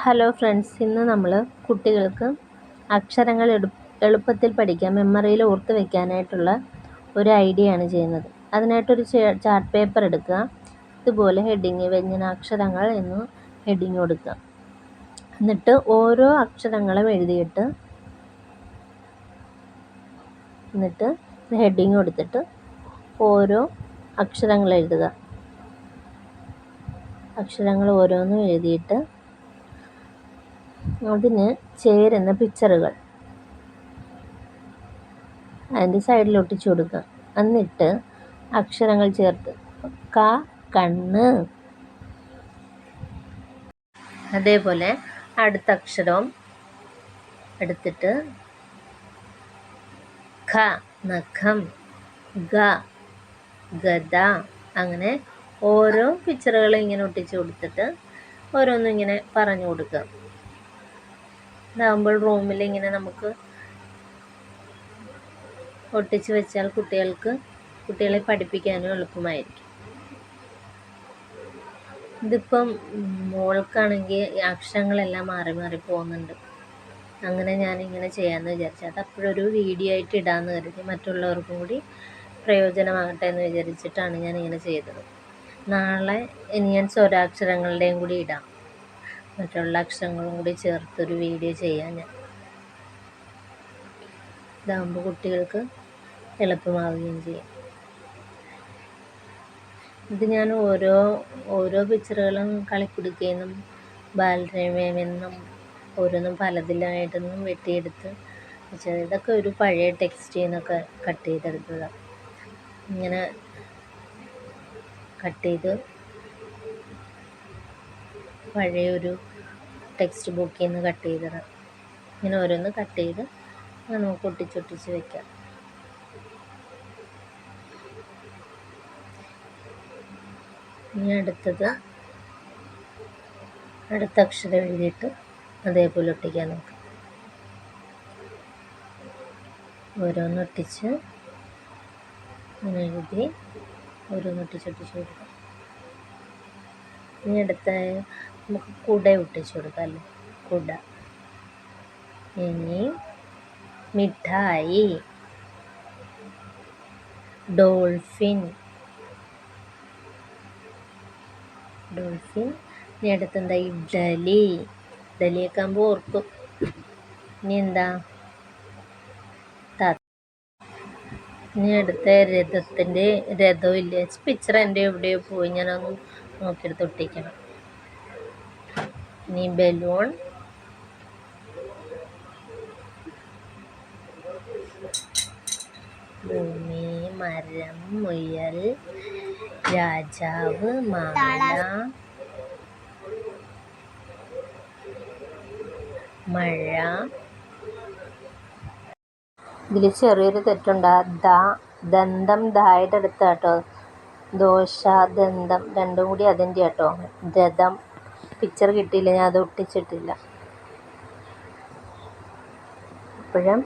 Hello friends ഇന്ന് നമ്മൾ കുട്ടികൾക്ക് അക്ഷരങ്ങൾ എളുപ്പത്തിൽ പഠിക്കാൻ മെമ്മറിയിൽ ഓർത്ത് വെക്കാനായിട്ടുള്ള ഒരു ഐഡിയ ആണ് ചെയ്യുന്നത്. അതിനായിട്ടൊരു ചാർട്ട് പേപ്പർ എടുക്കുക. ഇതുപോലെ ഹെഡിങ് വ്യഞ്ജനാക്ഷരങ്ങൾ എന്ന് ഹെഡിങ് കൊടുക്കുക. എന്നിട്ട് ഓരോ അക്ഷരങ്ങളും എഴുതിയിട്ട് എന്നിട്ട് ഹെഡിങ് കൊടുത്തിട്ട് ഓരോ അക്ഷരങ്ങൾ എഴുതുക. അക്ഷരങ്ങൾ ഓരോന്നും എഴുതിയിട്ട് അതിന് ചേരുന്ന പിക്ചറുകൾ. അതിന്റെ സൈഡിൽ ഒട്ടിച്ചു കൊടുക്കുക. എന്നിട്ട് അക്ഷരങ്ങൾ ചേർത്ത്. ക കണ്ണ്. അതേപോലെ അടുത്ത അക്ഷരവും എടുത്തിട്ട് ഖ നഖം ഗ ഗദ. അങ്ങനെ ഓരോ പിക്ചറുകളും ഇങ്ങനെ ഒട്ടിച്ചു കൊടുത്തിട്ട് ഓരോന്നും ഇങ്ങനെ പറഞ്ഞു കൊടുക്കുക. ഇതാകുമ്പോൾ റൂമിൽ ഇങ്ങനെ നമുക്ക് ഒട്ടിച്ച് വെച്ചാൽ കുട്ടികൾക്ക് കുട്ടികളെ പഠിപ്പിക്കാനും എളുപ്പമായിരിക്കും. ഇതിപ്പം മോൾക്കാണെങ്കിൽ അക്ഷരങ്ങളെല്ലാം മാറി മാറി പോകുന്നുണ്ട്. അങ്ങനെ ഞാനിങ്ങനെ ചെയ്യാമെന്ന് വിചാരിച്ചു. അത് അപ്പോഴൊരു വീഡിയോ ആയിട്ട് ഇടാമെന്ന് കരുതി മറ്റുള്ളവർക്കും കൂടി പ്രയോജനമാകട്ടെ എന്ന് വിചാരിച്ചിട്ടാണ് ഞാൻ ഇങ്ങനെ ചെയ്തത്. നാളെ ഇനി ഞാൻ സ്വരാക്ഷരങ്ങളുടെയും കൂടി ഇടാം. മറ്റുള്ള അക്ഷരങ്ങളും കൂടി ചേർത്തൊരു വീഡിയോ ചെയ്യാം ഞാൻ. ഇതാകുമ്പോൾ കുട്ടികൾക്ക് എളുപ്പമാവുകയും ചെയ്യും. ഇത് ഞാൻ ഓരോ ഓരോ പിക്ചറുകളും കളിക്കുടുക്കയെന്നും ബാലരമയെന്നും ഓരോന്നും പലതിലായിട്ടൊന്നും വെട്ടിയെടുത്ത് ഇതൊക്കെ ഒരു പഴയ ടെക്സ്റ്റിൽ നിന്നൊക്കെ കട്ട് ചെയ്തെടുത്തതാണ് ഇങ്ങനെ കട്ട് ചെയ്ത് പഴയൊരു ടെക്സ്റ്റ് ബുക്കിൽ നിന്ന് കട്ട് ചെയ്തത് ഇങ്ങനെ ഓരോന്ന് കട്ട് ചെയ്ത് നമുക്ക് ഒട്ടിച്ചൊട്ടിച്ച് വെക്കാം. ഇനി അടുത്തത് അടുത്ത അക്ഷരം എഴുതിയിട്ട് അതേപോലെ ഒട്ടിക്കാൻ നോക്കാം. ഓരോന്നൊട്ടിച്ച് ഇങ്ങനെ എഴുതി ഓരോന്നൊട്ടിച്ചൊട്ടിച്ച് കൊടുക്കാം. ഇനി അടുത്ത നമുക്ക് കുട ഒട്ടിച്ചു കൊടുക്കാം അല്ലേ? കുട. ഇനി മിഠായി. ഡോൾഫിൻ. ഡോൾഫിൻ. ഇനി അടുത്തെന്താ? ഇഡലി ഇഡലിയൊക്കെ ആകുമ്പോൾ ഓർക്കും. ഇനി എന്താ? ഇനി അടുത്ത രഥത്തിന്റെ രഥം ഇല്ല പിക്ചർ എന്റെ എവിടെയോ പോയി. ഞാനൊന്ന് നോക്കിയെടുത്ത് ഒട്ടിക്കണം. ഇനി ബലൂൺ ഭൂമി മരം മുയൽ രാജാവ് മാല മഴ. ഇതിൽ ചെറിയൊരു തെറ്റുണ്ട്. ദ ദന്തം ദായുടെ അടുത്ത് കേട്ടോ ദോശ ദന്തം രണ്ടും കൂടി അതിന്റെ കേട്ടോ രഥം പിക്ചർ കിട്ടിയില്ല ഞാൻ അത് ഒട്ടിച്ചിട്ടില്ല. അപ്പോഴും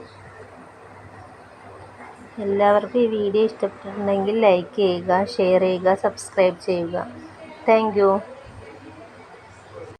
എല്ലാവർക്കും ഈ വീഡിയോ ഇഷ്ടപ്പെട്ടിട്ടുണ്ടെങ്കിൽ ലൈക്ക് ചെയ്യുക ഷെയർ ചെയ്യുക സബ്സ്ക്രൈബ് ചെയ്യുക. താങ്ക്